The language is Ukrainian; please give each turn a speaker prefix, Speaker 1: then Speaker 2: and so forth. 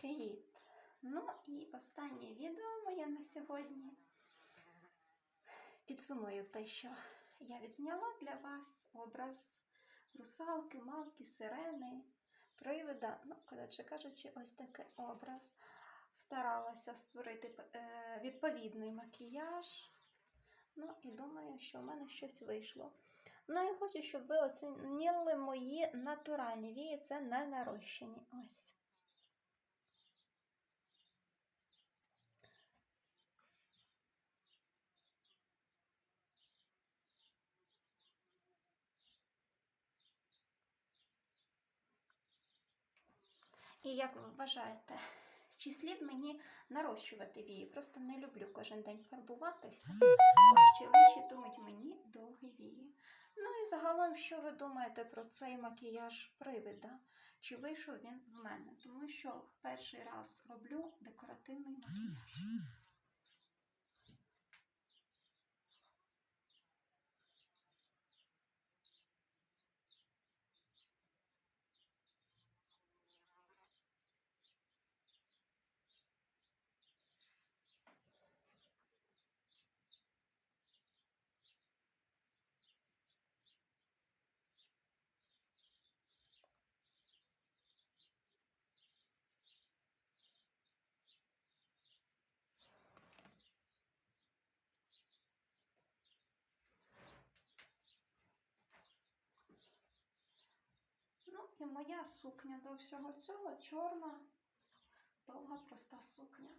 Speaker 1: Привіт! Ну і останнє відео моє на сьогодні. Підсумую те, що я відзняла для вас образ русалки, мавки, сирени, привида. Ну, коротше кажучи, ось такий образ. Старалася створити е, відповідний макіяж. Ну і думаю, що в мене щось вийшло. Ну і хочу, щоб ви оцінили мої натуральні вії, це не нарощені. Ось. І як ви вважаєте, чи слід мені нарощувати вії? Просто не люблю кожен день фарбуватися. Чи очі думають мені довгі вії. Ну і загалом, що ви думаєте про цей макіяж привида? Чи вийшов він в мене? Тому що перший раз роблю декоративний макіяж. Ну і моя сукня до всього цього чорна, довга проста сукня.